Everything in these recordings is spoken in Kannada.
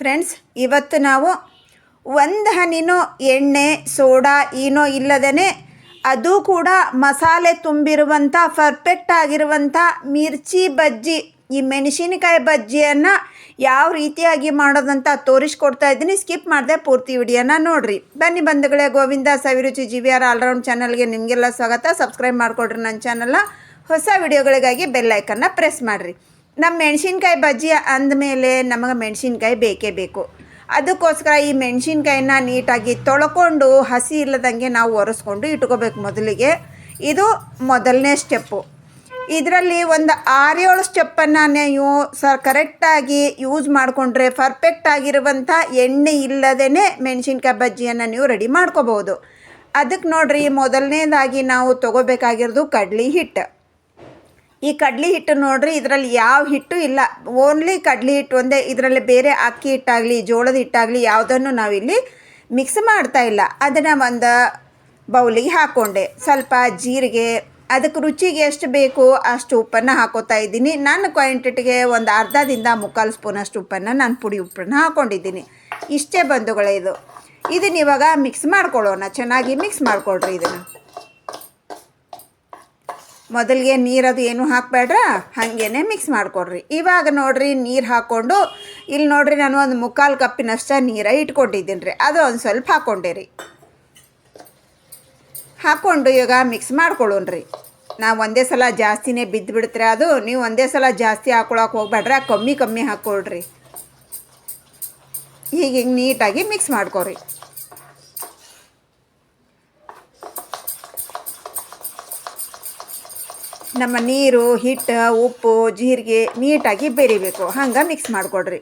ಫ್ರೆಂಡ್ಸ್ ಇವತ್ತು ನಾವು ಒಂದು ಹನಿನೋ ಎಣ್ಣೆ, ಸೋಡಾ ಏನೋ ಇಲ್ಲದೇ ಅದು ಕೂಡ ಮಸಾಲೆ ತುಂಬಿರುವಂಥ ಪರ್ಫೆಕ್ಟ್ ಆಗಿರುವಂಥ ಮಿರ್ಚಿ ಬಜ್ಜಿ, ಈ ಮೆಣಸಿನಕಾಯಿ ಬಜ್ಜಿಯನ್ನು ಯಾವ ರೀತಿಯಾಗಿ ಮಾಡೋದಂತ ತೋರಿಸ್ಕೊಡ್ತಾ ಇದ್ದೀನಿ. ಸ್ಕಿಪ್ ಮಾಡಿದೆ ಪೂರ್ತಿ ವಿಡಿಯೋನ ನೋಡಿರಿ. ಬನ್ನಿ ಬಂಧುಗಳೇ, Govinda Saviruchi G V R all round ಚಾನಲ್ಗೆ ನಿಮಗೆಲ್ಲ ಸ್ವಾಗತ. ಸಬ್ಸ್ಕ್ರೈಬ್ ಮಾಡಿಕೊಡ್ರಿ ನನ್ನ ಚಾನಲ್ನ ಹೊಸ ವಿಡಿಯೋಗಳಿಗಾಗಿ ಬೆಲ್ ಐಕನ್ನ ಪ್ರೆಸ್ ಮಾಡಿರಿ. ನಮ್ಮ ಮೆಣಸಿನ್ಕಾಯಿ ಬಜ್ಜಿ ಅಂದಮೇಲೆ ನಮಗೆ ಮೆಣಸಿನ್ಕಾಯಿ ಬೇಕೇ ಬೇಕು. ಅದಕ್ಕೋಸ್ಕರ ಈ ಮೆಣಸಿನ್ಕಾಯಿನ ನೀಟಾಗಿ ತೊಳ್ಕೊಂಡು ಹಸಿ ಇಲ್ಲದಂಗೆ ನಾವು ಒರೆಸ್ಕೊಂಡು ಇಟ್ಕೋಬೇಕು ಮೊದಲಿಗೆ. ಇದು ಮೊದಲನೇ ಸ್ಟೆಪ್ಪು ಇದರಲ್ಲಿ ಒಂದು ಆರೇಳು ಸ್ಟೆಪ್ಪನ್ನು ನೀವು ಸ ಕರೆಕ್ಟಾಗಿ ಯೂಸ್ ಮಾಡಿಕೊಂಡ್ರೆ ಪರ್ಫೆಕ್ಟ್ ಆಗಿರುವಂಥ ಎಣ್ಣೆ ಇಲ್ಲದೇ ಮೆಣಸಿನ್ಕಾಯಿ ಬಜ್ಜಿಯನ್ನು ನೀವು ರೆಡಿ ಮಾಡ್ಕೋಬೋದು ಅದಕ್ಕೆ ನೋಡ್ರಿ ಮೊದಲನೇದಾಗಿ ನಾವು ತೊಗೋಬೇಕಾಗಿರೋದು ಕಡ್ಲಿ ಹಿಟ್ಟು ಈ ಕಡ್ಲಿ ಹಿಟ್ಟು ನೋಡ್ರಿ, ಇದರಲ್ಲಿ ಯಾವ ಹಿಟ್ಟು ಇಲ್ಲ. ಓನ್ಲಿ ಕಡ್ಲಿ ಹಿಟ್ಟು ಒಂದೇ. ಇದರಲ್ಲಿ ಬೇರೆ ಅಕ್ಕಿ ಹಿಟ್ಟಾಗಲಿ, ಜೋಳದ ಹಿಟ್ಟಾಗಲಿ ಯಾವುದನ್ನು ನಾವಿಲ್ಲಿ ಮಿಕ್ಸ್ ಮಾಡ್ತಾ ಇಲ್ಲ. ಅದನ್ನು ಒಂದು ಬೌಲಿಗೆ ಹಾಕ್ಕೊಂಡೆ ಸ್ವಲ್ಪ ಜೀರಿಗೆ, ಅದಕ್ಕೆ ರುಚಿಗೆ ಎಷ್ಟು ಬೇಕು ಅಷ್ಟು ಉಪ್ಪನ್ನು ಹಾಕೋತಾ ಇದ್ದೀನಿ. ನನ್ನ ಕ್ವಾಂಟಿಟಿಗೆ ಒಂದು ಅರ್ಧದಿಂದ ಮುಕ್ಕಾಲು ಸ್ಪೂನಷ್ಟು ಉಪ್ಪನ್ನು ನಾನು ಪುಡಿ ಉಪ್ಪನ್ನು ಹಾಕ್ಕೊಂಡಿದ್ದೀನಿ ಇಷ್ಟೇ ಬಂಧುಗಳೇ ಇದು. ಇದನ್ನ ಇವಾಗ ಮಿಕ್ಸ್ ಮಾಡ್ಕೊಳ್ಳೋಣ. ಚೆನ್ನಾಗಿ ಮಿಕ್ಸ್ ಮಾಡ್ಕೊಳ್ರಿ ಇದನ್ನು. ಮೊದಲಿಗೆ ನೀರದು ಏನು ಹಾಕಬೇಡ್ರ? ಹಾಗೇನೆ ಮಿಕ್ಸ್ ಮಾಡಿಕೊಡ್ರಿ. ಇವಾಗ ನೋಡ್ರಿ, ನೀರು ಹಾಕ್ಕೊಂಡು ಇಲ್ಲಿ ನೋಡ್ರಿ ನಾನು ಒಂದು ಮುಕ್ಕಾಲು ಕಪ್ಪಿನಷ್ಟ ನೀರ ಇಟ್ಕೊಂಡಿದ್ದೀನಿ ರೀ ಅದು ಒಂದು ಸ್ವಲ್ಪ ಹಾಕ್ಕೊಂಡೆ ರೀ ಹಾಕ್ಕೊಂಡು ಈಗ ಮಿಕ್ಸ್ ಮಾಡ್ಕೊಳ್ಳೋಣ್ರಿ. ನಾವು ಒಂದೇ ಸಲ ಜಾಸ್ತಿನೇ ಬಿದ್ದು ಬಿಡ್ತೀರ ಅದು, ನೀವು ಒಂದೇ ಸಲ ಜಾಸ್ತಿ ಹಾಕೊಳಕ್ಕೆ ಹೋಗ್ಬೇಡ್ರ, ಕಮ್ಮಿ ಕಮ್ಮಿ ಹಾಕ್ಕೊಳ್ರಿ ಹೀಗೆ ಹಿಂಗೆ ನೀಟಾಗಿ ಮಿಕ್ಸ್ ಮಾಡ್ಕೊರಿ. ನಮ್ಮ ನೀರು, ಹಿಟ್ಟು, ಉಪ್ಪು, ಜೀರಿಗೆ ನೀಟಾಗಿ ಬೆರಿಬೇಕು. ಹಂಗೆ ಮಿಕ್ಸ್ ಮಾಡಿಕೊಡ್ರಿ.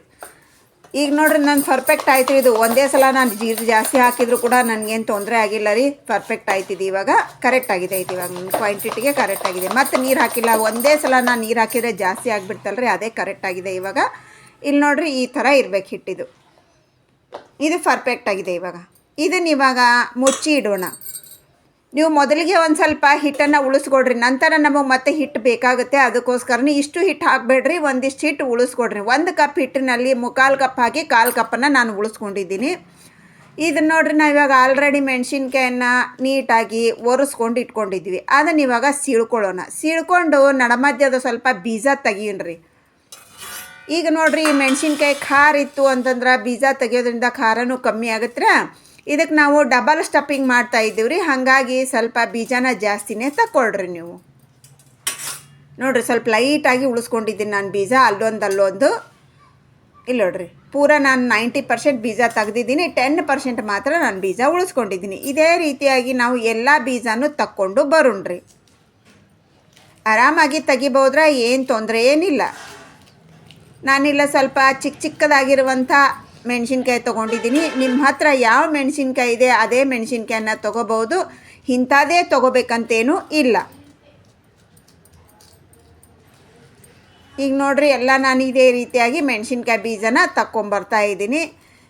ಈಗ ನೋಡ್ರಿ ನಾನು ಪರ್ಫೆಕ್ಟ್ ಆಯ್ತು. ಇದು ಒಂದೇ ಸಲ ನಾನು ಜೀರಿಗೆ ಜಾಸ್ತಿ ಹಾಕಿದ್ರು ಕೂಡ ನನಗೇನು ತೊಂದರೆ ಆಗಿಲ್ಲ ರೀ. ಪರ್ಫೆಕ್ಟ್ ಆಯ್ತಿದೆ ಇವಾಗ. ಕರೆಕ್ಟ್ ಆಗಿದೆ ಐತಿ ಇವಾಗ. ಕ್ವಾಂಟಿಟಿಗೆ ಕರೆಕ್ಟ್ ಆಗಿದೆ. ಮತ್ತು ನೀರು ಹಾಕಿಲ್ಲ. ಒಂದೇ ಸಲ ನಾನು ನೀರು ಹಾಕಿದರೆ ಜಾಸ್ತಿ ಆಗಿಬಿಡ್ತಲ್ಲ ರೀ ಅದೇ ಕರೆಕ್ಟ್ ಆಗಿದೆ ಇವಾಗ. ಇಲ್ಲಿ ನೋಡ್ರಿ ಈ ಥರ ಇರಬೇಕು ಹಿಟ್ಟಿದು. ಇದು ಪರ್ಫೆಕ್ಟ್ ಆಗಿದೆ ಇವಾಗ. ಇದನ್ನ ಇವಾಗ ಮುಚ್ಚಿ ಇಡೋಣ. ನೀವು ಮೊದಲಿಗೆ ಒಂದು ಸ್ವಲ್ಪ ಹಿಟ್ಟನ್ನು ಉಳಿಸ್ಕೊಡ್ರಿ, ನಂತರ ನಮಗೆ ಮತ್ತೆ ಹಿಟ್ಟು ಬೇಕಾಗುತ್ತೆ. ಅದಕ್ಕೋಸ್ಕರನೇ ಇಷ್ಟು ಹಿಟ್ಟು ಹಾಕಬೇಡ್ರಿ, ಒಂದಿಷ್ಟು ಹಿಟ್ಟು ಉಳಿಸ್ಕೊಡ್ರಿ. ಒಂದು ಕಪ್ ಹಿಟ್ಟಿನಲ್ಲಿ ಮುಕ್ಕಾಲು ಕಪ್ ಹಾಕಿ ಕಾಲು ಕಪ್ಪನ್ನು ನಾನು ಉಳಿಸ್ಕೊಂಡಿದ್ದೀನಿ. ಇದನ್ನ ನೋಡ್ರಿ ನಾವು ಇವಾಗ ಆಲ್ರೆಡಿ ಮೆಣಸಿನ್ಕಾಯನ್ನ ನೀಟಾಗಿ ಒರೆಸ್ಕೊಂಡು ಇಟ್ಕೊಂಡಿದ್ವಿ. ಅದನ್ನು ಇವಾಗ ಸೀಳ್ಕೊಳ್ಳೋಣ. ಸೀಳ್ಕೊಂಡು ನಡಮಧ್ಯದ ಸ್ವಲ್ಪ ಬೀಜ ತೆಗೀನ್ರಿ. ಈಗ ನೋಡ್ರಿ ಈ ಮೆಣಸಿನ್ಕಾಯಿ ಖಾರ ಇತ್ತು ಅಂತಂದ್ರೆ ಬೀಜ ತೆಗೆಯೋದ್ರಿಂದ ಖಾರನೂ ಕಮ್ಮಿ ಆಗುತ್ತೆ? ಇದಕ್ಕೆ ನಾವು ಡಬಲ್ ಸ್ಟಫಿಂಗ್ ಮಾಡ್ತಾ ಇದ್ದೀವಿ ರೀ ಹಾಗಾಗಿ ಸ್ವಲ್ಪ ಬೀಜನ ಜಾಸ್ತಿನೇ ತಗೊಳ್ರಿ ನೀವು. ನೋಡಿರಿ, ಸ್ವಲ್ಪ ಲೈಟಾಗಿ ಉಳಿಸ್ಕೊಂಡಿದ್ದೀನಿ ನಾನು ಬೀಜ. ಅಲ್ಲೊಂದು ಅಲ್ಲೊಂದು. ಇಲ್ಲ ನೋಡ್ರಿ, ಪೂರ ನಾನು ನೈಂಟಿ ಪರ್ಸೆಂಟ್ ಬೀಜ ತೆಗೆದಿದ್ದೀನಿ. ಟೆನ್ ಪರ್ಸೆಂಟ್ ಮಾತ್ರ ನಾನು ಬೀಜ ಉಳಿಸ್ಕೊಂಡಿದ್ದೀನಿ. ಇದೇ ರೀತಿಯಾಗಿ ನಾವು ಎಲ್ಲ ಬೀಜನೂ ತಕ್ಕೊಂಡು ಬರೋಣ್ರಿ. ಆರಾಮಾಗಿ ತೆಗಿಬೋದ್ರೆ? ಏನು ತೊಂದರೆ ಏನಿಲ್ಲ. ನಾನಿಲ್ಲ ಸ್ವಲ್ಪ ಚಿಕ್ಕ ಚಿಕ್ಕದಾಗಿರುವಂಥ ಮೆಣಸಿನ್ಕಾಯಿ ತೊಗೊಂಡಿದ್ದೀನಿ. ನಿಮ್ಮ ಹತ್ರ ಯಾವ ಮೆಣಸಿನ್ಕಾಯಿ ಇದೆ ಅದೇ ಮೆಣಸಿನ್ಕಾಯನ್ನ ತೊಗೋಬೋದು ಇಂಥದ್ದೇ ತೊಗೋಬೇಕಂತೇನೂ ಇಲ್ಲ. ಈಗ ನೋಡ್ರಿ, ಎಲ್ಲ ನಾನು ಇದೇ ರೀತಿಯಾಗಿ ಮೆಣಸಿನ್ಕಾಯಿ ಬೀಜನ ತಕ್ಕೊಂಬರ್ತಾ ಇದ್ದೀನಿ.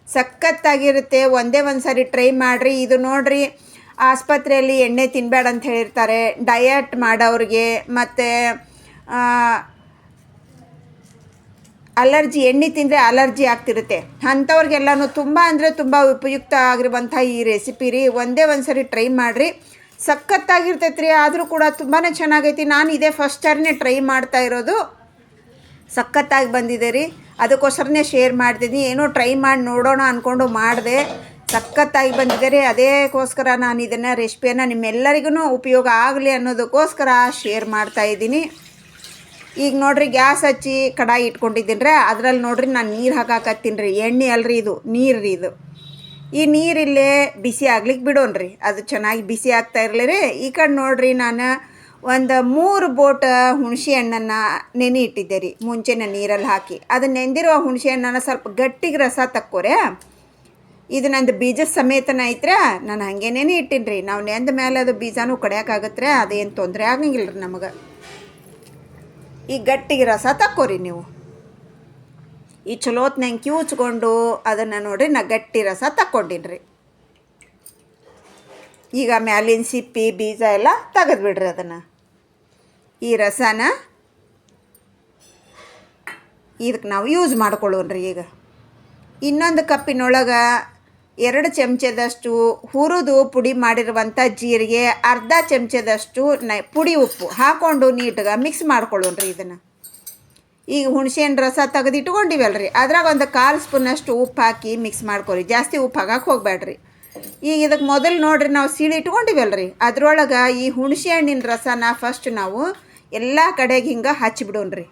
ಸಖತ್ತಾಗಿರುತ್ತೆ. ಒಂದೇ ಒಂದು ಸಾರಿ ಟ್ರೈ ಮಾಡಿರಿ. ಇದು ನೋಡ್ರಿ, ಆಸ್ಪತ್ರೆಯಲ್ಲಿ ಎಣ್ಣೆ ತಿನ್ನಬೇಡ ಅಂತ ಹೇಳಿರ್ತಾರೆ. ಡಯಟ್ ಮಾಡೋರಿಗೆ ಮತ್ತು ಅಲರ್ಜಿ, ಎಣ್ಣೆ ತಿಂದರೆ ಅಲರ್ಜಿ ಆಗ್ತಿರುತ್ತೆ. ಅಂಥವ್ರಿಗೆಲ್ಲನೂ ತುಂಬ ಅಂದರೆ ತುಂಬ ಉಪಯುಕ್ತ ಆಗಿರುವಂಥ ಈ ರೆಸಿಪಿ ರೀ. ಒಂದೇ ಒಂದು ಸರಿ ಟ್ರೈ ಮಾಡಿರಿ. ಸಖತ್ತಾಗಿರ್ತೈತೆ ರೀ ಆದರೂ ಕೂಡ ತುಂಬಾ ಚೆನ್ನಾಗೈತಿ. ನಾನು ಇದೇ ಫಸ್ಟ್ ಟೈಮ್ನೇ ಟ್ರೈ ಮಾಡ್ತಾ ಇರೋದು. ಸಖತ್ತಾಗಿ ಬಂದಿದೆ ರೀ. ಅದಕ್ಕೋಸ್ಕರನೇ ಶೇರ್ ಮಾಡ್ತಿದ್ದೀನಿ. ಏನೋ ಟ್ರೈ ಮಾಡಿ ನೋಡೋಣ ಅಂದ್ಕೊಂಡು ಮಾಡಿದೆ. ಸಖತ್ತಾಗಿ ಬಂದಿದೆ ರೀ. ಅದಕ್ಕೋಸ್ಕರ ನಾನು ಇದನ್ನು ರೆಸಿಪಿಯನ್ನು ನಿಮ್ಮೆಲ್ಲರಿಗೂ ಉಪಯೋಗ ಆಗಲಿ ಅನ್ನೋದಕ್ಕೋಸ್ಕರ ಶೇರ್ ಮಾಡ್ತಾ ಇದ್ದೀನಿ. ಈಗ ನೋಡ್ರಿ ಗ್ಯಾಸ್ ಹಚ್ಚಿ ಕಡಾಯಿ ಇಟ್ಕೊಂಡಿದ್ದೀನಿ ರೀ ಅದ್ರಲ್ಲಿ ನೋಡ್ರಿ ನಾನು ನೀರು ಹಾಕಾಕತ್ತೀನಿ ರೀ. ಎಣ್ಣೆ ಅಲ್ರಿ ಇದು. ನೀರು ರೀ ಇದು. ಈ ನೀರಿಲ್ಲೇ ಬಿಸಿ ಆಗ್ಲಿಕ್ಕೆ ಬಿಡೋಣ್ರಿ. ಅದು ಚೆನ್ನಾಗಿ ಬಿಸಿ ಆಗ್ತಾ ಇರಲಿ ರೀ. ಈ ಕಡೆ ನೋಡ್ರಿ ನಾನು ಒಂದು ಮೂರು ಬೋಟ ಹುಣಸೆ ಹಣ್ಣನ್ನು ನೆನೆ ಇಟ್ಟಿದ್ದೆ ರೀ. ಮುಂಚೆನ ನೀರಲ್ಲಿ ಹಾಕಿ. ಅದು ನೆಂದಿರುವ ಹುಣಸೆ ಹಣ್ಣನ್ನು ಸ್ವಲ್ಪ ಗಟ್ಟಿಗೆ ರಸ ತಕ್ಕೋರೆ. ಇದು ನಂದು ಬೀಜ ಸಮೇತನ ಐತ್ರ. ನಾನು ಹಾಗೆ ನೆನೆ ಇಟ್ಟೀನಿ ರೀ ನಾವು ನೆಂದ ಮೇಲೆ ಅದು ಬೀಜನೂ ಕಡಿಯೋಕ್ಕಾಗತ್ತೆ ಅದೇನು ತೊಂದರೆ ಆಗಂಗಿಲ್ಲ ರೀ ನಮಗೆ. ಈ ಗಟ್ಟಿಗೆ ರಸ ತಕ್ಕೋರಿ ನೀವು. ಈ ಚಲೋತ್ನಂಗೆ ಕಿವುಚ್ಕೊಂಡು ಅದನ್ನು ನೋಡಿರಿ ನಾ ಗಟ್ಟಿ ರಸ ತಕ್ಕೊಂಡಿನ್ರಿ. ಈಗ ಮ್ಯಾಲಿನ ಸಿಪ್ಪಿ, ಬೀಜ ಎಲ್ಲ ತೆಗೆದ್ಬಿಡ್ರಿ ಅದನ್ನು. ಈ ರಸನ ಇದಕ್ಕೆ ನಾವು ಯೂಸ್ ಮಾಡ್ಕೊಳ್ಳೋಣ್ರಿ ಈಗ. ಇನ್ನೊಂದು ಕಪ್ಪಿನೊಳಗೆ ಎರಡು ಚಮಚದಷ್ಟು ಹುರಿದು ಪುಡಿ ಮಾಡಿರುವಂಥ ಜೀರಿಗೆ, ಅರ್ಧ ಚಮಚದಷ್ಟು ನ, ಪುಡಿ ಉಪ್ಪು ಹಾಕ್ಕೊಂಡು ನೀಟಾಗಿ ಮಿಕ್ಸ್ ಮಾಡ್ಕೊಳ್ಳೋಣ್ರಿ ಇದನ್ನು. ಈಗ ಹುಣಸೆಹಣ್ಣು ರಸ ತೆಗೆದು ರೀ ಅದ್ರಾಗ ಒಂದು ಕಾಲು ಸ್ಪೂನಷ್ಟು ಉಪ್ಪು ಹಾಕಿ ಮಿಕ್ಸ್ ಮಾಡ್ಕೊರಿ ಜಾಸ್ತಿ ಉಪ್ಪು ಹಾಕಕ್ಕೆ ಹೋಗ್ಬೇಡ್ರಿ. ಈಗ ಇದಕ್ಕೆ ಮೊದಲು ನೋಡ್ರಿ ನಾವು ಸೀಳಿ ಇಟ್ಕೊಂಡಿವಲ್ರಿ, ಅದ್ರೊಳಗೆ ಈ ಹುಣಸೆ ಹಣ್ಣಿನ ರಸನ ಫಸ್ಟ್ ನಾವು ಎಲ್ಲ ಕಡೆಗೆ ಹಿಂಗೆ ಹಚ್ಚಿಬಿಡೋಣ್ರಿ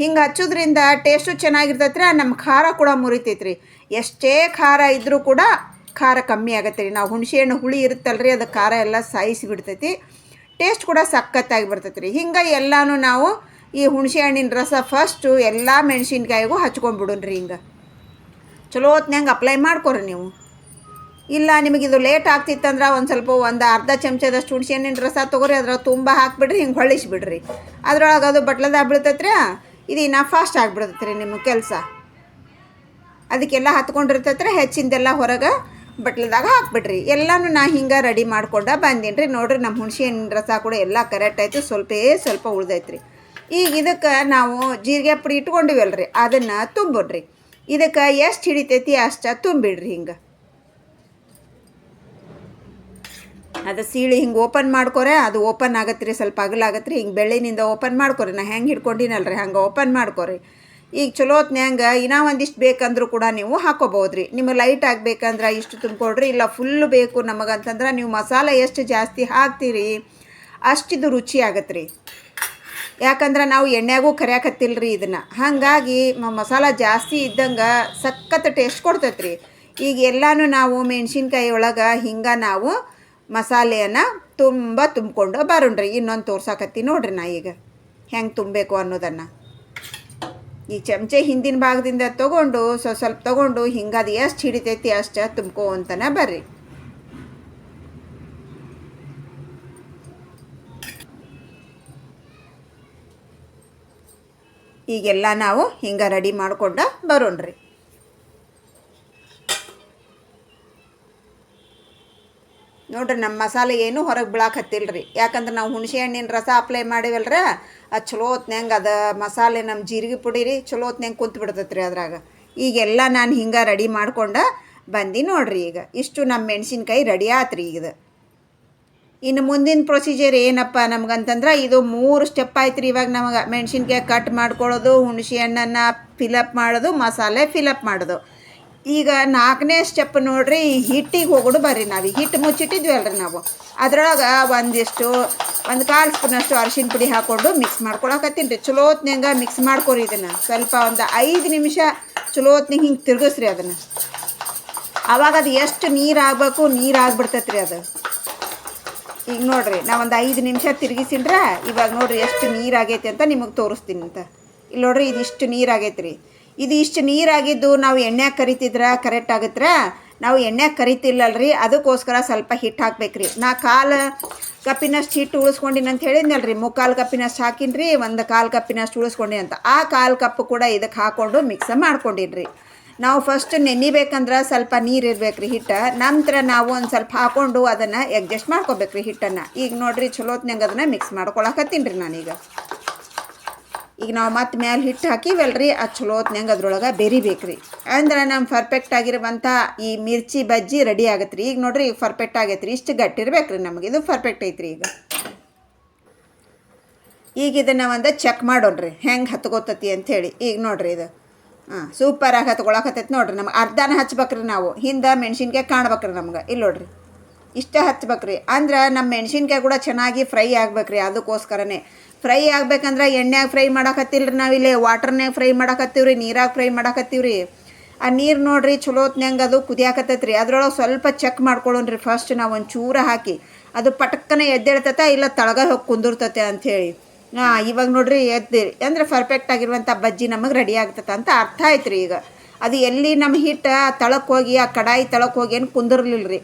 ಹಿಂಗೆ ಹಚ್ಚೋದ್ರಿಂದ ಟೇಸ್ಟು ಚೆನ್ನಾಗಿರ್ತೈತ್ರಿ ನಮ್ಮ ಖಾರ ಕೂಡ ಮುರಿತೈತ್ರಿ. ಎಷ್ಟೇ ಖಾರ ಇದ್ದರೂ ಕೂಡ ಖಾರ ಕಮ್ಮಿ ಆಗತ್ತೆ ರೀ. ನಾವು ಹುಣಸೆ ಹಣ್ಣು ಹುಳಿ ರೀ ಅದು ಖಾರ ಎಲ್ಲ ಸಾಯಿಸಿ ಬಿಡ್ತೈತಿ. ಟೇಸ್ಟ್ ಕೂಡ ಸಖತ್ತಾಗಿ ಬರ್ತೈತೆ ರೀ. ಹಿಂಗೆ ಎಲ್ಲನೂ ನಾವು ಈ ಹುಣಸೆ ಹಣ್ಣಿನ ರಸ ಫಸ್ಟು ಎಲ್ಲ ಮೆಣಸಿನ್ಕಾಯಿಗೂ ಹಚ್ಕೊಂಡ್ಬಿಡೋಣ್ರಿ ಹಿಂಗೆ. ಚಲೋ ಹೊತ್ನಂಗೆ ಅಪ್ಲೈ ಮಾಡ್ಕೊರಿ ನೀವು. ಇಲ್ಲ ನಿಮಗೆ ಇದು ಲೇಟ್ ಆಗ್ತಿತ್ತಂದ್ರೆ ಒಂದು ಸ್ವಲ್ಪ ಒಂದು ಅರ್ಧ ಚಮಚದಷ್ಟು ಹುಣಸೆ ಹಣ್ಣಿನ ರಸ ತೊಗೊರಿ, ಅದ್ರಾಗ ತುಂಬ ಹಾಕ್ಬಿಡ್ರಿ, ಹಿಂಗೆ ಹೊಳ್ಳಿಸ್ಬಿಡ್ರಿ. ಅದ್ರೊಳಗೆ ಅದು ಬಟ್ಲದಾಗ ಬೀಳ್ತೈತ್ರಿ ಇದು ಫಾಸ್ಟ್ ಆಗಿಬಿಡ್ತೈತೆ ರೀ ನಿಮ್ಮ ಕೆಲಸ. ಅದಕ್ಕೆಲ್ಲ ಹತ್ಕೊಂಡಿರ್ತೈತ್ರಿ, ಹೆಚ್ಚಿಂದೆಲ್ಲ ಹೊರಗೆ ಬಟ್ಲದಾಗ ಹಾಕ್ಬಿಡ್ರಿ. ಎಲ್ಲನೂ ನಾ ಹಿಂಗೆ ರೆಡಿ ಮಾಡ್ಕೊಂಡ ಬಂದೀನಿ ರೀ. ನೋಡ್ರಿ ನಮ್ಮ ಹುಣಸೆ ಹಣ್ಣಿನ ರಸ ಕೂಡ ಎಲ್ಲ ಕರೆಕ್ಟ್ ಆಯಿತು ಸ್ವಲ್ಪೇ ಸ್ವಲ್ಪ ಉಳ್ದೈತ್ರಿ. ಈಗ ಇದಕ್ಕೆ ನಾವು ಜೀರಿಗೆ ಪುಡಿ ಇಟ್ಕೊಂಡಿವಲ್ರಿ, ಅದನ್ನು ತುಂಬಿಡ್ರಿ ಇದಕ್ಕೆ ಎಷ್ಟು ಹಿಡಿತೈತಿ ಅಷ್ಟು ತುಂಬಿಡ್ರಿ ಹಿಂಗೆ. ಅದು ಸೀಳಿ ಹಿಂಗೆ ಓಪನ್ ಮಾಡ್ಕೊರೆ, ಅದು ಓಪನ್ ಆಗತ್ತೆ ರೀ ಸ್ವಲ್ಪ ಅಗಲಾಗತ್ತೆ ರೀ ಹಿಂಗೆ ಬೆಳ್ಳಿನಿಂದ ಓಪನ್ ಮಾಡ್ಕೊರಿ. ನಾ ಹೆಂಗೆ ಹಿಡ್ಕೊಂಡಿನಲ್ರಿ, ಹಂಗೆ ಓಪನ್ ಮಾಡ್ಕೊರಿ. ಈಗ ಚಲೋ ಹೊತ್ನ್ಯಾಂಗ ಇನ್ನೂ ಒಂದಿಷ್ಟು ಬೇಕಂದ್ರೂ ಕೂಡ ನೀವು ಹಾಕೋಬೋದು ರೀ ನಿಮಗೆ ಲೈಟ್ ಆಗಬೇಕಂದ್ರೆ ಇಷ್ಟು ತುಂಬಿಕೊಡ್ರಿ, ಇಲ್ಲ ಫುಲ್ಲು ಬೇಕು ನಮಗಂತಂದ್ರೆ ನೀವು ಮಸಾಲೆ ಎಷ್ಟು ಜಾಸ್ತಿ ಹಾಕ್ತೀರಿ, ಅಷ್ಟಿದು ರುಚಿ ಆಗತ್ತೆ ರೀ ಯಾಕಂದ್ರೆ ನಾವು ಎಣ್ಣೆಗೂ ಕರಿಯಾಕತ್ತಿಲ್ಲ ರೀ ಇದನ್ನು. ಹಾಗಾಗಿ ಮಸಾಲ ಜಾಸ್ತಿ ಇದ್ದಂಗೆ ಸಖತ್ ಟೇಸ್ಟ್ ಕೊಡ್ತೈತೆ ರೀ ಈಗ ಎಲ್ಲಾನು ನಾವು ಮೆಣಸಿನ್ಕಾಯಿ ಒಳಗೆ ಹಿಂಗೆ ನಾವು ಮಸಾಲೆಯನ್ನು ತುಂಬ ತುಂಬಿಕೊಂಡು ಬರೋಣ್ರಿ ಇನ್ನೊಂದು ತೋರ್ಸಾಕತ್ತಿ ನೋಡ್ರಿ ನಾ ಈಗ. ಹೆಂಗೆ ತುಂಬಬೇಕು ಅನ್ನೋದನ್ನು. ಈ ಚಮಚೆ ಹಿಂದಿನ ಭಾಗದಿಂದ ತೊಗೊಂಡು ಸ್ವಲ್ಪ ಸ್ವಲ್ಪ ತೊಗೊಂಡು ಹಿಂಗೆ ಅದು ಎಷ್ಟು ಹಿಡಿತೈತಿ ಅಷ್ಟು ತುಂಬ್ಕೊ ಅಂತನ ಬರ್ರಿ. ಈಗೆಲ್ಲ ನಾವು ಹಿಂಗೆ ರೆಡಿ ಮಾಡ್ಕೊಂಡ ಬರೋಣ್ರಿ. ನೋಡ್ರಿ ನಮ್ಮ ಮಸಾಲೆ ಏನು ಹೊರಗೆ ಬೀಳಾಕತ್ತಿಲ್ಲ ರೀ ಯಾಕಂದ್ರೆ ನಾವು ಹುಣಸೆ ಹಣ್ಣಿನ ರಸ ಅಪ್ಲೈ ಮಾಡಿವಲ್ರ, ಅದು ಚಲೋ ಹೊತ್ನ್ಯಾಂಗ ಅದು ಮಸಾಲೆ ನಮ್ಮ ಜೀರಿಗೆ ಪುಡಿ ರೀ ಚಲೋ ಹೊತ್ನ್ಯಾಂಗ ಕುಂತು ಬಿಡ್ತೈತ್ರಿ ಅದ್ರಾಗ. ಈಗೆಲ್ಲ ನಾನು ಹಿಂಗೆ ರೆಡಿ ಮಾಡ್ಕೊಂಡು ಬಂದು ನೋಡ್ರಿ ಈಗ. ಇಷ್ಟು ನಮ್ಮ ಮೆಣಸಿನ್ಕಾಯಿ ರೆಡಿ ಆತ್ರಿ ಈಗ ಇನ್ನು ಮುಂದಿನ ಪ್ರೊಸೀಜರ್ ಏನಪ್ಪ ನಮ್ಗಂತಂದ್ರೆ ಇದು ಮೂರು ಸ್ಟೆಪ್ ಆಯ್ತು ರೀ ಇವಾಗ ನಮಗೆ. ಮೆಣಸಿನ್ಕಾಯಿ ಕಟ್ ಮಾಡ್ಕೊಳ್ಳೋದು ಹುಣಸೆ ಹಣ್ಣನ್ನು ಫಿಲಪ್ ಮಾಡೋದು, ಮಸಾಲೆ ಫಿಲಪ್ ಮಾಡೋದು. ಈಗ ನಾಲ್ಕನೇ ಸ್ಟೆಪ್ ನೋಡ್ರಿ, ಹಿಟ್ಟಿಗೆ ಹೋಗೋದು ಬರ್ರಿ ನಾವು. ಹಿಟ್ಟು ಮುಚ್ಚಿಟ್ಟಿದ್ವಿ ಅಲ್ರಿ ನಾವು. ಅದ್ರೊಳಗೆ ಒಂದಿಷ್ಟು, ಒಂದು ಕಾಲು ಸ್ಪೂನಷ್ಟು ಅರಶಿನ ಪುಡಿ ಹಾಕ್ಕೊಂಡು ಮಿಕ್ಸ್ ಮಾಡ್ಕೊಳಕತ್ತೀನಿ ರೀ ಚಲೋ ಹೊತ್ನ್ಯಾಗ ಮಿಕ್ಸ್ ಮಾಡ್ಕೊರಿ ಇದನ್ನು. ಸ್ವಲ್ಪ ಒಂದು ಐದು ನಿಮಿಷ ಚಲೋ ಹೊತ್ನಾಗ ಹಿಂಗೆ ತಿರುಗಿಸ್ರಿ ಅದನ್ನು. ಆವಾಗ ಅದು ಎಷ್ಟು ನೀರು ಆಗಬೇಕು, ನೀರು ಆಗ್ಬಿಡ್ತೈತೆ ರೀ ಅದು. ಈಗ ನೋಡಿರಿ ನಾ ಒಂದು ಐದು ನಿಮಿಷ ತಿರುಗಿಸಿನ್ರ, ಇವಾಗ ನೋಡಿರಿ ಎಷ್ಟು ನೀರಾಗೈತೆ ಅಂತ ನಿಮಗೆ ತೋರಿಸ್ತೀನಿ ಅಂತ. ಇಲ್ಲಿ ನೋಡ್ರಿ ಇದಿಷ್ಟು ನೀರಾಗೈತೆ ರೀ ಇದು ಇಷ್ಟು ನೀರಾಗಿದ್ದು ನಾವು ಎಣ್ಣೆ ಕರಿತಿದ್ರ? ಕರೆಕ್ಟ್ ಆಗತ್ತರ ನಾವು ಎಣ್ಣೆ ಕರಿತಿಲ್ಲಲ್ರಿ, ಅದಕ್ಕೋಸ್ಕರ ಸ್ವಲ್ಪ ಹಿಟ್ಟು ಹಾಕ್ಬೇಕ್ರಿ. ನಾ ಕಾಲು ಕಪ್ಪಿನಷ್ಟು ಹಿಟ್ಟು ಉಳಿಸ್ಕೊಂಡಿನಿ ಅಂತ ಹೇಳಿದ್ನಲ್ರಿ. ಮುಕ್ಕಾಲು ಕಪ್ಪಿನಷ್ಟು ಹಾಕಿನ್ರಿ, ಒಂದು ಕಾಲು ಕಪ್ಪಿನಷ್ಟು ಉಳಿಸ್ಕೊಂಡಿ ಅಂತ. ಆ ಕಾಲು ಕಪ್ ಕೂಡ ಇದಕ್ಕೆ ಹಾಕ್ಕೊಂಡು ಮಿಕ್ಸ್ ಮಾಡ್ಕೊಂಡಿನ್ರಿ. ನಾವು ಫಸ್ಟ್ ನೆನಿಬೇಕಂದ್ರೆ ಸ್ವಲ್ಪ ನೀರು ಇರ್ಬೇಕು ರೀ ಹಿಟ್ಟು. ನಂತರ ನಾವು ಒಂದು ಸ್ವಲ್ಪ ಹಾಕ್ಕೊಂಡು ಅದನ್ನು ಅಡ್ಜಸ್ಟ್ ಮಾಡ್ಕೋಬೇಕು ರೀ ಹಿಟ್ಟನ್ನು. ಈಗ ನೋಡಿರಿ ಚಲೋತ್ನಂಗೆ ಅದನ್ನು ಮಿಕ್ಸ್ ಮಾಡ್ಕೊಳಕತ್ತೀನಿ ರೀ ನಾನೀಗ. ಈಗ ನಾವು ಮತ್ತೆ ಮೇಲೆ ಹಿಟ್ಟು ಹಾಕಿವಲ್ರಿ, ಅದು ಚಲೋತ್ನಂಗೆ ಅದ್ರೊಳಗೆ ಬೆರಿಬೇಕು ರೀ ಅಂದ್ರೆ ನಮ್ಮ ಪರ್ಫೆಕ್ಟ್ ಆಗಿರುವಂಥ ಈ ಮಿರ್ಚಿ ಬಜ್ಜಿ ರೆಡಿ ಆಗತ್ತೆ ರೀ ಈಗ ನೋಡ್ರಿ, ಈಗ ಪರ್ಫೆಕ್ಟ್ ಆಗೈತೆ ರೀ ಇಷ್ಟು ಗಟ್ಟಿರ್ಬೇಕು ರೀ ನಮಗೆ. ಇದು ಪರ್ಫೆಕ್ಟ್ ಐತ್ರಿ ಈಗ. ಈಗ ಇದನ್ನು ಒಂದು ಚೆಕ್ ಮಾಡೋಣ್ರಿ. ಹೆಂಗೆ ಹತ್ಕೋತತಿ ಅಂಥೇಳಿ. ಈಗ ನೋಡ್ರಿ ಇದು. ಹಾಂ ಸೂಪರಾಗಿ ಹತ್ಕೊಳಕತ್ತೈತಿ ನೋಡ್ರಿ ನಮ್ಗೆ. ಅರ್ಧನ ಹಚ್ಬೇಕ್ರಿ ನಾವು. ಹಿಂದೆ ಮೆಣಸಿನ್ಕಾಯಿ ಕಾಣ್ಬೇಕ್ರಿ ನಮ್ಗೆ. ಇಲ್ಲಿ ನೋಡ್ರಿ. ಇಷ್ಟೇ ಹಚ್ಬೇಕ್ರಿ. ಅಂದ್ರೆ ನಮ್ಮ ಮೆಣಸಿನ್ಕಾಯಿ ಕೂಡ ಚೆನ್ನಾಗಿ ಫ್ರೈ ಆಗ್ಬೇಕ್ರಿ. ಅದಕ್ಕೋಸ್ಕರನೇ. ಫ್ರೈ ಆಗ್ಬೇಕಂದ್ರೆ ಎಣ್ಣೆಯಾಗ ಫ್ರೈ ಮಾಡಕತ್ತಿಲ್ರಿ ನಾವಿಲ್ಲಿ ವಾಟರ್ನ್ಯಾಗ ಫ್ರೈ ಮಾಡಾಕತ್ತೀವ್ರಿ, ನೀರಾಗ ಫ್ರೈ ಮಾಡಾಕತ್ತೀವ್ರಿ. ಆ ನೀರು ನೋಡ್ರಿ ಚಲೋತ್ನ್ಯಾಂಗ ಅದು ಕುದಿಯಾಕತ್ತೈತ್ರಿ. ಅದರೊಳಗೆ ಸ್ವಲ್ಪ ಚೆಕ್ ಮಾಡ್ಕೊಳ್ಳೋಣ್ರಿ ಫಸ್ಟ್ ನಾವು ಒಂದು ಚೂರ ಹಾಕಿ. ಅದು ಪಟಕ್ಕನೆ ಎದ್ದೇಳ್ತೈತೆ, ಇಲ್ಲ ತಳಗ ಹೋಗಿ ಕುಂದಿರ್ತತೆ ಅಂಥೇಳಿ ಹಾಂ ಇವಾಗ ನೋಡ್ರಿ ಎದ್ದಿರಿ ಅಂದರೆ ಪರ್ಫೆಕ್ಟ್ ಆಗಿರುವಂಥ ಬಜ್ಜಿ ನಮಗೆ ರೆಡಿ ಆಗ್ತೈತೆ ಅಂತ ಅರ್ಥ ಆಯ್ತು ರೀ ಈಗ. ಅದು ಎಲ್ಲಿ ನಮ್ಮ ಹಿಟ್ಟು ತಳಕ್ಕೆ ಹೋಗಿ, ಆ ಕಡಾಯಿ ತಳಕ್ಕೆ ಹೋಗಿ ಏನು ಕುಂದಿರ್ಲಿಲ್ಲ ರೀ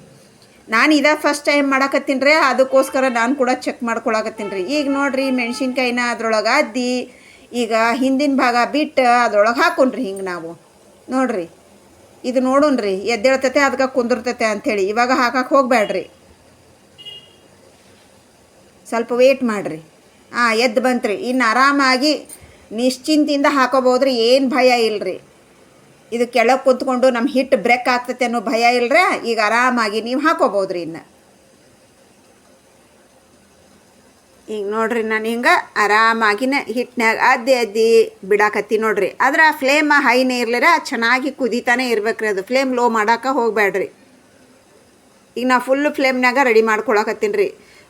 ನಾನು ಇದೇ ಫಸ್ಟ್ ಟೈಮ್ ಮಾಡಕತ್ತೀನಿ ರೀ ಅದಕ್ಕೋಸ್ಕರ ನಾನು ಕೂಡ ಚೆಕ್ ಮಾಡ್ಕೊಳಕತ್ತೀನಿ ರೀ ಈಗ ನೋಡ್ರಿ ಮೆಣಸಿನ್ಕಾಯಿನ ಅದ್ರೊಳಗೆ ಅದ್ದಿ, ಈಗ ಹಿಂದಿನ ಭಾಗ ಬಿಟ್ಟು ಅದ್ರೊಳಗೆ ಹಾಕೊಂಡ್ರಿ ಹಿಂಗೆ ನಾವು. ನೋಡ್ರಿ, ಇದು ನೋಡೋಣ್ರಿ ಎದ್ದೇಳ್ತೈತೆ ಅದಕ್ಕೆ ಕುಂದಿರ್ತೈತೆ ಅಂಥೇಳಿ ಇವಾಗ ಹಾಕಕ್ಕೆ ಹೋಗಬೇಡ್ರಿ ಸ್ವಲ್ಪ ವೇಟ್ ಮಾಡಿರಿ. ಹಾಂ ಎದ್ದು ಬಂತ್ರಿ. ಇನ್ನು ಆರಾಮಾಗಿ ನಿಶ್ಚಿಂತಿಂದ ಹಾಕೋಬೋದ್ರಿ, ಏನು ಭಯ ಇಲ್ಲರಿ ಇದು ಕೆಳಗೆ ಕುಂತ್ಕೊಂಡು ನಮ್ಮ ಹಿಟ್ಟು ಬ್ರೇಕ್ ಆಗ್ತೈತೆ ಅನ್ನೋ ಭಯ ಇಲ್ಲರ ಈಗ ಆರಾಮಾಗಿ ನೀವು ಹಾಕೋಬೋದ್ರಿ ಇನ್ನು ಈಗ ನೋಡ್ರಿ ನಾನು ಹಿಂಗೆ ಆರಾಮಾಗಿನ ಹಿಟ್ಟಿನಾಗ ಅದ್ದಿ ಅದ್ದಿ ಬಿಡಾಕತ್ತಿ ನೋಡ್ರಿ. ಆದ್ರೆ ಆ ಫ್ಲೇಮ್ ಹೈನೇ ಇರ್ಲಿರ ಚೆನ್ನಾಗಿ ಕುದಿತಾನೆ ಇರ್ಬೇಕ್ರಿ ಅದು. ಫ್ಲೇಮ್ ಲೋ ಮಾಡಕ್ಕೆ ಹೋಗಬೇಡ್ರಿ ಈಗ ನಾ ಫುಲ್ ಫ್ಲೇಮ್ನಾಗ ರೆಡಿ ಮಾಡ್ಕೊಳಕತ್ತೀನಿ ರೀ.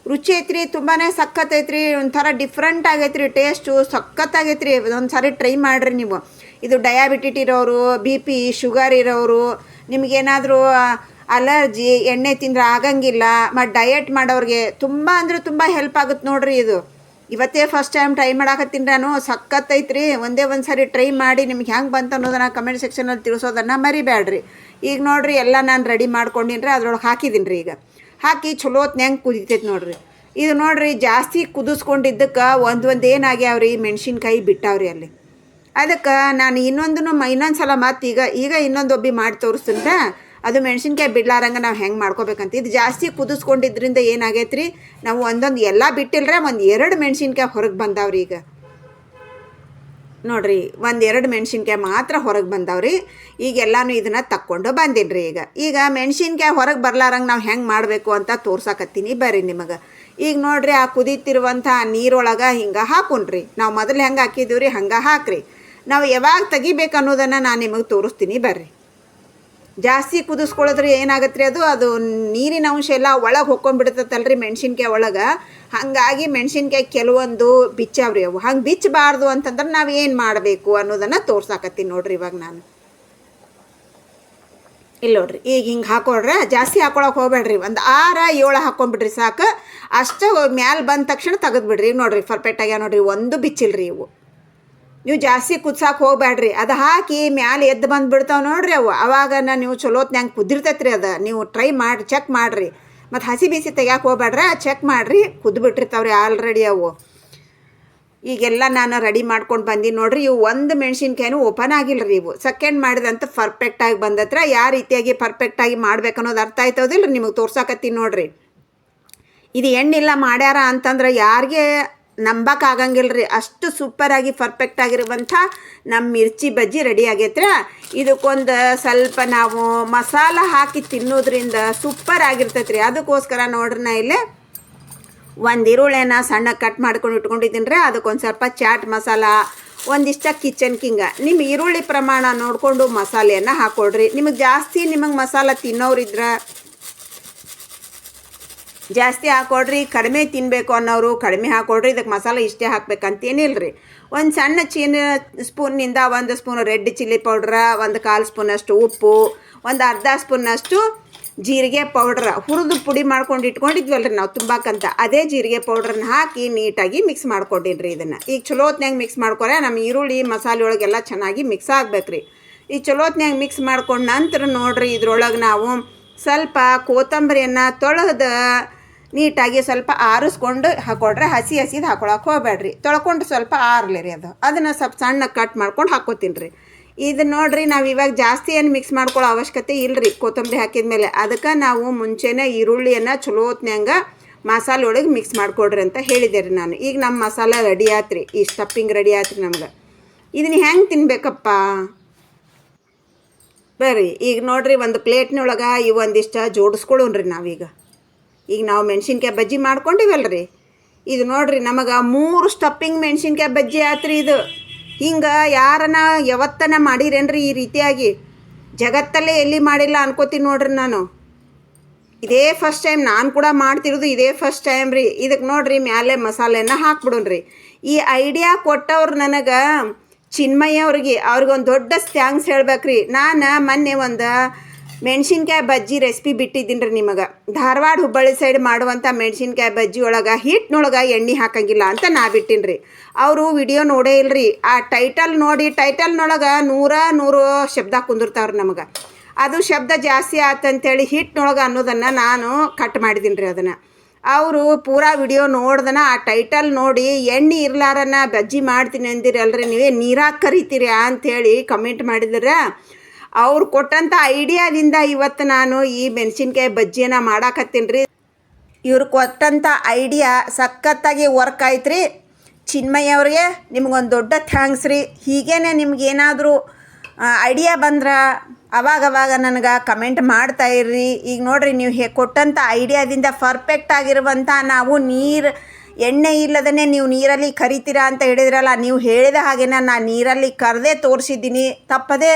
ರುಚಿ ಐತ್ರಿ ತುಂಬಾ ಸಖತ್ ಐತ್ರಿ, ಒಂಥರ ಡಿಫ್ರೆಂಟ್ ಆಗೈತ್ರಿ ಟೇಸ್ಟು ಸಖತ್ ರೀ ಒಂದು ಸಾರಿ ಟ್ರೈ ಮಾಡಿರಿ ನೀವು. ಇದು ಡಯಾಬಿಟಿಟ್ ಇರೋರು ಬಿ ಪಿ ಶುಗರ್ ಇರೋರು, ನಿಮಗೇನಾದರೂ ಅಲರ್ಜಿ ಎಣ್ಣೆ ತಿಂದ್ರೆ ಆಗಂಗಿಲ್ಲ ಮತ್ತು ಡಯಟ್ ಮಾಡೋರಿಗೆ ತುಂಬ ಅಂದರೆ ತುಂಬ ಹೆಲ್ಪ್ ಆಗುತ್ತೆ ನೋಡ್ರಿ ಇದು. ಇವತ್ತೇ ಫಸ್ಟ್ ಟೈಮ್ ಟ್ರೈ ಮಾಡಾಕತ್ತೀನಿ ನಾನು ಸಖತ್ ಐತ್ರಿ. ಒಂದೇ ಒಂದು ಸಾರಿ ಟ್ರೈ ಮಾಡಿ ನಿಮ್ಗೆ ಹೆಂಗೆ ಬಂತು ಅನ್ನೋದನ್ನು ಕಮೆಂಟ್ ಸೆಕ್ಷನಲ್ಲಿ ತಿಳಿಸೋದನ್ನು ಮರಿಬೇಡ್ರಿ ಈಗ ನೋಡ್ರಿ, ಎಲ್ಲ ನಾನು ರೆಡಿ ಮಾಡ್ಕೊಂಡಿನ್ರಿ, ಅದ್ರೊಳಗೆ ಹಾಕಿದ್ದೀನಿ ರೀ ಈಗ. ಹಾಕಿ ಚಲೋ ಹೊತ್ನ್ಯಾಂಗ ಕುದಿತೈತೆ ನೋಡ್ರಿ. ಇದು ನೋಡ್ರಿ ಜಾಸ್ತಿ ಕುದಿಸ್ಕೊಂಡಿದ್ದಕ್ಕೆ ಒಂದು ಒಂದು ಏನಾಗ್ಯಾವ್ರಿ? ಮೆಣಸಿನ್ಕಾಯಿ ಬಿಟ್ಟಾವ್ರಿ ಅಲ್ಲಿ. ಅದಕ್ಕೆ ನಾನು ಇನ್ನೊಂದು ಇನ್ನೊಂದು ಸಲ ಮತ್ತು ಈಗ ಈಗ ಇನ್ನೊಂದು ಒಬ್ಬಿ ಮಾಡಿ ತೋರಿಸ್ತೀನಿ ಅದು ಮೆಣಸಿನ್ಕಾಯಿ ಬಿಡ್ಲಾರಂಗ ನಾವು ಹೆಂಗೆ ಮಾಡ್ಕೋಬೇಕಂತ. ಇದು ಜಾಸ್ತಿ ಕುದಿಸ್ಕೊಂಡಿದ್ರಿಂದ ಏನಾಗೈತ್ರಿ? ನಾವು ಒಂದೊಂದು ಎಲ್ಲ ಬಿಟ್ಟಿಲ್ರ ಒಂದು ಎರಡು ಮೆಣಸಿನ್ಕಾಯಿ ಹೊರಗೆ ಬಂದಾವ್ರಿ ಈಗ. ನೋಡ್ರಿ ಒಂದು ಎರಡು ಮೆಣಸಿನ್ಕಾಯಿ ಮಾತ್ರ ಹೊರಗೆ ಬಂದವ್ರಿ. ಈಗ ಎಲ್ಲಾನು ಇದನ್ನು ತಕ್ಕೊಂಡು ಬಂದೀನಿ ಈಗ. ಈಗ ಮೆಣಸಿನ್ಕಾಯಿ ಹೊರಗೆ ಬರ್ಲಾರಂಗೆ ನಾವು ಹೆಂಗೆ ಮಾಡಬೇಕು ಅಂತ ತೋರ್ಸಕತ್ತೀನಿ ಬರ್ರಿ ನಿಮಗೆ. ಈಗ ನೋಡ್ರಿ, ಆ ಕುದೀತಿರುವಂಥ ನೀರೊಳಗೆ ಹಿಂಗೆ ಹಾಕೊಂಡ್ರಿ ನಾವು ಮೊದಲು ಹೆಂಗೆ ಹಾಕಿದ್ದೀವಿ ರೀ ಹಂಗೆ ಹಾಕ್ರಿ. ನಾವು ಯಾವಾಗ ತೆಗಿಬೇಕು ಅನ್ನೋದನ್ನು ನಾನು ನಿಮಗೆ ತೋರಿಸ್ತೀನಿ ಬರ್ರಿ. ಜಾಸ್ತಿ ಕುದಿಸ್ಕೊಳ್ಳೋದ್ರೆ ಏನಾಗತ್ತೆ ಅದು? ಅದು ನೀರಿನ ಅಂಶ ಎಲ್ಲ ಒಳಗೆ ಹೊಕ್ಕೊಂಡ್ಬಿಡ್ತೈತಲ್ರಿ ಮೆಣಸಿನ್ಕಾಯಿ ಒಳಗೆ. ಹಾಗಾಗಿ ಮೆಣಸಿನ್ಕಾಯಿ ಕೆಲವೊಂದು ಬಿಚ್ಚಾವ್ರಿ ಅವು. ಹಂಗೆ ಬಿಚ್ಚಬಾರ್ದು ಅಂತಂದ್ರೆ ನಾವು ಏನು ಮಾಡಬೇಕು ಅನ್ನೋದನ್ನು ತೋರ್ಸಾಕತ್ತೀನಿ ನೋಡ್ರಿ ಇವಾಗ ನಾನು. ಇಲ್ಲ ನೋಡ್ರಿ, ಈಗ ಹಿಂಗೆ ಹಾಕೊಳ್ರೆ ಜಾಸ್ತಿ ಹಾಕೊಳಕ್ಕೆ ಹೋಗ್ಬೇಡ್ರಿ ಒಂದು ಆರ ಏಳು ಹಾಕೊಂಡ್ಬಿಡ್ರಿ ಸಾಕು. ಅಷ್ಟು ಮ್ಯಾಲೆ ಬಂದ ತಕ್ಷಣ ತೆಗೆದ್ಬಿಡ್ರಿ. ನೋಡ್ರಿ, ಪರ್ಫೆಕ್ಟ್ ಆಗ್ಯಾವ ನೋಡ್ರಿ. ಒಂದು ಬಿಚ್ಚಿಲ್ರಿ ಇವು. ನೀವು ಜಾಸ್ತಿ ಕುದ್ಸಾಕೆ ಹೋಗ್ಬೇಡ್ರಿ ಅದು ಹಾಕಿ ಮ್ಯಾಲೆ ಎದ್ದು ಬಂದುಬಿಡ್ತಾವೆ ನೋಡ್ರಿ ಅವು. ಅವಾಗ ನೀವು ಚಲೋತ್ನ್ಯಾಂಗ ಕುದ್ದಿರ್ತೈತೆ ರೀ ಅದು. ನೀವು ಟ್ರೈ ಮಾಡಿ, ಚೆಕ್ ಮಾಡಿರಿ. ಮತ್ತು ಹಸಿ ಬಿಸಿ ತೆಗ್ಯಾಕೆ ಹೋಗ್ಬೇಡ್ರಿ ಚೆಕ್ ಮಾಡಿರಿ. ಕುದ್ಬಿಟ್ಟಿರ್ತಾವ್ರಿ ಆಲ್ರೆಡಿ ಅವು. ಈಗೆಲ್ಲ ನಾನು ರೆಡಿ ಮಾಡ್ಕೊಂಡು ಬಂದೀನಿ ನೋಡ್ರಿ. ಇವು ಒಂದು ಮೆಣಸಿನ್ಕಾಯಿನೂ ಓಪನ್ ಆಗಿಲ್ಲ ರೀ ಇವು. ಸೆಕೆಂಡ್ ಮಾಡಿದಂತ ಪರ್ಫೆಕ್ಟಾಗಿ ಬಂದತ್ರ. ಯಾವ ರೀತಿಯಾಗಿ ಪರ್ಫೆಕ್ಟಾಗಿ ಮಾಡ್ಬೇಕು ಅನ್ನೋದು ಅರ್ಥ ಆಯ್ತದಿಲ್ಲ ನಿಮಗೆ ತೋರ್ಸಾಕತ್ತೀನಿ ನೋಡ್ರಿ. ಇದು ಎಣ್ಣಿಲ್ಲ ಮಾಡ್ಯಾರ ಅಂತಂದ್ರೆ ಯಾರಿಗೆ ನಂಬಕ್ಕೆ ಆಗಂಗಿಲ್ಲ ರೀ ಅಷ್ಟು ಸೂಪರಾಗಿ ಪರ್ಫೆಕ್ಟ್ ಆಗಿರುವಂಥ ನಮ್ಮ ಮಿರ್ಚಿ ಬಜ್ಜಿ ರೆಡಿ ಆಗೈತ್ರ. ಇದಕ್ಕೊಂದು ಸ್ವಲ್ಪ ನಾವು ಮಸಾಲ ಹಾಕಿ ತಿನ್ನೋದ್ರಿಂದ ಸೂಪರ್ ಆಗಿರ್ತೈತೆ ರೀ ಅದಕ್ಕೋಸ್ಕರ ನೋಡ್ರಿ ನಾ ಇಲ್ಲೇ ಒಂದು ಈರುಳ್ಳಿನ ಸಣ್ಣ ಕಟ್ ಮಾಡ್ಕೊಂಡು ಇಟ್ಕೊಂಡಿದ್ದೀನಿ ರೀ ಅದಕ್ಕೊಂದು ಸ್ವಲ್ಪ ಚಾಟ್ ಮಸಾಲ, ಒಂದಿಷ್ಟ ಕಿಚನ್ ಕಿಂಗ ನಿಮ್ಮ ಈರುಳ್ಳಿ ಪ್ರಮಾಣ ನೋಡಿಕೊಂಡು ಮಸಾಲೆಯನ್ನು ಹಾಕೊಳ್ರಿ. ನಿಮಗೆ ಜಾಸ್ತಿ ನಿಮಗೆ ಮಸಾಲ ತಿನ್ನೋರಿದ್ರೆ ಜಾಸ್ತಿ ಹಾಕೊಡ್ರಿ, ಕಡಿಮೆ ತಿನ್ನಬೇಕು ಅನ್ನೋರು ಕಡಿಮೆ ಹಾಕೊಡ್ರಿ ಇದಕ್ಕೆ ಮಸಾಲೆ ಇಷ್ಟೇ ಹಾಕ್ಬೇಕಂತೇನಿಲ್ಲ ರೀ ಒಂದು ಸಣ್ಣ ಚೀನ ಸ್ಪೂನ್ನಿಂದ ಒಂದು ಸ್ಪೂನ್ ರೆಡ್ ಚಿಲ್ಲಿ ಪೌಡ್ರ, ಒಂದು ಕಾಲು ಸ್ಪೂನಷ್ಟು ಉಪ್ಪು, ಒಂದು ಅರ್ಧ ಸ್ಪೂನಷ್ಟು ಜೀರಿಗೆ ಪೌಡ್ರ. ಹುರಿದು ಪುಡಿ ಮಾಡ್ಕೊಂಡು ಇಟ್ಕೊಂಡಿದ್ವಲ್ಲ ರೀ ನಾವು ತುಂಬಾಕಂತ. ಅದೇ ಜೀರಿಗೆ ಪೌಡ್ರನ್ನ ಹಾಕಿ ನೀಟಾಗಿ ಮಿಕ್ಸ್ ಮಾಡ್ಕೊಂಡಿನ್ರಿ ಇದನ್ನು. ಈಗ ಚಲೋ ಮಿಕ್ಸ್ ಮಾಡ್ಕೊರೆ ನಮ್ಮ ಈರುಳ್ಳಿ, ಮಸಾಲೆ ಒಳಗೆಲ್ಲ ಚೆನ್ನಾಗಿ ಮಿಕ್ಸ್ ಆಗ್ಬೇಕು ರೀ ಈ ಚಲೋ ಮಿಕ್ಸ್ ಮಾಡ್ಕೊಂಡು ನಂತರ ನೋಡ್ರಿ ಇದ್ರೊಳಗೆ ನಾವು ಸ್ವಲ್ಪ ಕೊತ್ತಂಬರಿಯನ್ನು ತೊಳೆದು ನೀಟಾಗಿ ಸ್ವಲ್ಪ ಆರಿಸ್ಕೊಂಡು ಹಾಕೊಡ್ರೆ ಹಸಿ ಹಸಿದು ಹಾಕೊಳಕ್ಕೆ ಹೋಗಬೇಡ್ರಿ. ತೊಳ್ಕೊಂಡು ಸ್ವಲ್ಪ ಆರಲಿ ರೀ ಅದು. ಅದನ್ನು ಸ್ವಲ್ಪ ಸಣ್ಣ ಕಟ್ ಮಾಡ್ಕೊಂಡು ಹಾಕೋತೀನಿ ರೀ. ಇದು ನೋಡಿರಿ, ನಾವು ಇವಾಗ ಜಾಸ್ತಿ ಏನು ಮಿಕ್ಸ್ ಮಾಡ್ಕೊಳ್ಳೋ ಅವಶ್ಯಕತೆ ಇಲ್ಲರಿ ಕೊತ್ತಂಬರಿ ಹಾಕಿದ ಮೇಲೆ. ಅದಕ್ಕೆ ನಾವು ಮುಂಚೆನೇ ಈರುಳ್ಳಿಯನ್ನು ಚಲೋ ಹೊತ್ತಿನಂಗೆ ಮಸಾಲೆ ಒಳಗೆ ಮಿಕ್ಸ್ ಮಾಡಿಕೊಡ್ರಿ ಅಂತ ಹೇಳಿದೆ ರೀ ನಾನು. ಈಗ ನಮ್ಮ ಮಸಾಲೆ ರೆಡಿ ಆತ್ರಿ. ಈ ಸ್ಟಫಿಂಗ್ ರೆಡಿ ಆತ್ರಿ ನಮ್ಗೆ. ಇದನ್ನ ಹೆಂಗೆ ತಿನ್ಬೇಕಪ್ಪ? ಬರ್ರಿ, ಈಗ ನೋಡ್ರಿ, ಒಂದು ಪ್ಲೇಟ್ನೊಳಗೆ ಈ ಒಂದಿಷ್ಟು ಜೋಡಿಸ್ಕೊಳ್ಳೋಣ್ರಿ ನಾವೀಗ. ಈಗ ನಾವು ಮೆಣಸಿನ್ಕಾಯಿ ಬಜ್ಜಿ ಮಾಡ್ಕೊಂಡಿವಲ್ರಿ. ಇದು ನೋಡ್ರಿ ನಮಗೆ ಮೂರು ಸ್ಟಪ್ಪಿಂಗ್ ಮೆಣಸಿನ್ಕಾಯಿ ಬಜ್ಜಿ ಆತ್ರಿ ಇದು. ಹಿಂಗೆ ಯಾರನ ಯಾವತ್ತನ ಮಾಡಿರೇನ್ರಿ ಈ ರೀತಿಯಾಗಿ? ಜಗತ್ತಲ್ಲೇ ಎಲ್ಲಿ ಮಾಡಿಲ್ಲ ಅನ್ಕೋತೀನಿ ನೋಡ್ರಿ ನಾನು. ಇದೇ ಫಸ್ಟ್ ಟೈಮ್ ನಾನು ಕೂಡ ಮಾಡ್ತಿರೋದು ಇದೇ ಫಸ್ಟ್ ಟೈಮ್ ರೀ. ಇದಕ್ಕೆ ನೋಡ್ರಿ ಮ್ಯಾಲೆ ಮಸಾಲೆನ ಹಾಕ್ಬಿಡೋಣ್ರಿ. ಈ ಐಡಿಯಾ ಕೊಟ್ಟವ್ರು ನನಗೆ ಚಿನ್ಮಯ್ಯ ಅವ್ರಿಗೆ ಅವ್ರಿಗೊಂದು ದೊಡ್ಡ ಥ್ಯಾಂಕ್ಸ್ ಹೇಳ್ಬೇಕ್ರಿ. ನಾನು ಮೊನ್ನೆ ಒಂದು ಮೆಣಸಿನ್ಕಾಯಿ ಬಜ್ಜಿ ರೆಸಿಪಿ ಬಿಟ್ಟಿದ್ದೀನಿ ರೀ ನಿಮಗೆ. ಧಾರವಾಡ ಹುಬ್ಬಳ್ಳಿ ಸೈಡ್ ಮಾಡುವಂಥ ಮೆಣಸಿನ್ಕಾಯಿ ಬಜ್ಜಿ ಒಳಗೆ ಹಿಟ್ಟಿನೊಳಗೆ ಎಣ್ಣೆ ಹಾಕಂಗಿಲ್ಲ ಅಂತ ನಾ ಬಿಟ್ಟಿನಿ ರೀ. ಅವರು ವಿಡಿಯೋ ನೋಡೇ ಇಲ್ರಿ. ಆ ಟೈಟಲ್ ನೋಡಿ ಟೈಟಲ್ನೊಳಗೆ ನೂರ ನೂರು ಶಬ್ದ ಕುಂದಿರ್ತಾವ್ರಿ ನಮಗೆ. ಅದು ಶಬ್ದ ಜಾಸ್ತಿ ಆತಂತೇಳಿ ಹಿಟ್ಟಿನೊಳಗೆ ಅನ್ನೋದನ್ನು ನಾನು ಕಟ್ ಮಾಡಿದ್ದೀನಿ ರೀ ಅದನ್ನು. ಅವರು ಪೂರಾ ವಿಡಿಯೋ ನೋಡ್ದನ, ಆ ಟೈಟಲ್ ನೋಡಿ ಎಣ್ಣೆ ಇರ್ಲಾರನ ಬಜ್ಜಿ ಮಾಡ್ತೀನಿ ಅಂದಿರಲ್ರಿ ನೀವೇ ನೀರಾಗ ಕರಿತೀರಿ ಅಂಥೇಳಿ ಕಮೆಂಟ್ ಮಾಡಿದ್ರೆ ಅವ್ರು ಕೊಟ್ಟಂಥ ಐಡಿಯಾದಿಂದ ಇವತ್ತು ನಾನು ಈ ಮೆಣಸಿನ್ಕಾಯಿ ಬಜ್ಜಿಯನ್ನು ಮಾಡಾಕತ್ತೀನಿ ರೀ. ಇವ್ರು ಕೊಟ್ಟಂಥ ಐಡಿಯಾ ಸಖತ್ತಾಗಿ ವರ್ಕ್ ಆಯ್ತು ರೀ ಚಿನ್ಮಯ್ಯ ಅವ್ರಿಗೆ ನಿಮ್ಗೊಂದು ದೊಡ್ಡ ಥ್ಯಾಂಕ್ಸ್ ರೀ. ಹೀಗೇನೆ ನಿಮ್ಗೇನಾದರೂ ಐಡಿಯಾ ಬಂದ್ರೆ ಅವಾಗ ಅವಾಗ ನನಗೆ ಕಮೆಂಟ್ ಮಾಡ್ತಾ ಇರ್ರಿ. ಈಗ ನೋಡ್ರಿ ನೀವು ಹೇ ಕೊಟ್ಟಂಥ ಐಡಿಯಾದಿಂದ ಪರ್ಫೆಕ್ಟ್ ಆಗಿರುವಂಥ ನಾವು ನೀರು, ಎಣ್ಣೆ ಇಲ್ಲದೇ ನೀವು ನೀರಲ್ಲಿ ಕರಿತೀರಾ ಅಂತ ಹೇಳಿದ್ರಲ್ಲ, ನೀವು ಹೇಳಿದ ಹಾಗೆ ನಾನು ನೀರಲ್ಲಿ ಕರೆದೇ ತೋರಿಸಿದ್ದೀನಿ. ತಪ್ಪದೇ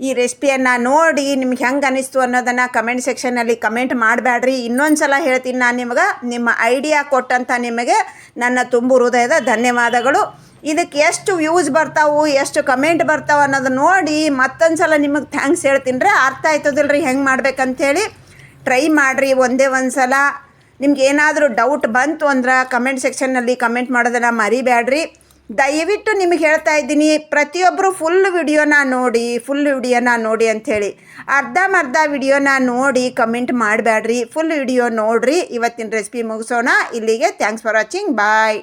ಈ ರೆಸಿಪಿಯನ್ನು ನೋಡಿ ನಿಮ್ಗೆ ಹೆಂಗೆ ಅನಿಸ್ತು ಅನ್ನೋದನ್ನು ಕಮೆಂಟ್ ಸೆಕ್ಷನ್ನಲ್ಲಿ ಕಮೆಂಟ್ ಮಾಡಬೇಡ್ರಿ ಇನ್ನೊಂದು ಸಲ ಹೇಳ್ತೀನಿ ನಾನು ನಿಮಗೆ, ನಿಮ್ಮ ಐಡಿಯಾ ಕೊಟ್ಟಂಥ ನಿಮಗೆ ನನ್ನ ತುಂಬು ಹೃದಯದ ಧನ್ಯವಾದಗಳು. ಇದಕ್ಕೆ ಎಷ್ಟು ವ್ಯೂಸ್ ಬರ್ತಾವು, ಎಷ್ಟು ಕಮೆಂಟ್ ಬರ್ತಾವೆ ಅನ್ನೋದು ನೋಡಿ ಮತ್ತೊಂದು ಸಲ ನಿಮಗೆ ಥ್ಯಾಂಕ್ಸ್ ಹೇಳ್ತೀನಿ ರೀ ಅರ್ಥ ಆಯ್ತದಿಲ್ಲ ರೀ ಹೆಂಗೆ ಮಾಡ್ಬೇಕಂತೇಳಿ. ಟ್ರೈ ಮಾಡಿರಿ ಒಂದೇ ಒಂದು ಸಲ ನಿಮ್ಗೆ ಏನಾದರೂ ಡೌಟ್ ಬಂತು ಅಂದ್ರೆ ಕಮೆಂಟ್ ಸೆಕ್ಷನ್ನಲ್ಲಿ ಕಮೆಂಟ್ ಮಾಡೋದನ್ನು ಮರಿಬೇಡ್ರಿ ದಯವಿಟ್ಟು ನಿಮಗೆ ಹೇಳ್ತಾ ಇದ್ದೀನಿ ಪ್ರತಿಯೊಬ್ಬರು ಫುಲ್ ವಿಡಿಯೋನ ನೋಡಿ ಫುಲ್ ವಿಡಿಯೋನ ನೋಡಿ ಅಂಥೇಳಿ. ಮರ್ಧ ವಿಡಿಯೋನ ನೋಡಿ ಕಮೆಂಟ್ ಮಾಡಬೇಡ್ರಿ ಫುಲ್ ವಿಡಿಯೋ ನೋಡಿರಿ. ಇವತ್ತಿನ ರೆಸಿಪಿ ಮುಗಿಸೋಣ. ಇಲ್ಲಿಗೆ ಥ್ಯಾಂಕ್ಸ್ ಫಾರ್ ವಾಚಿಂಗ್ ಬಾಯ್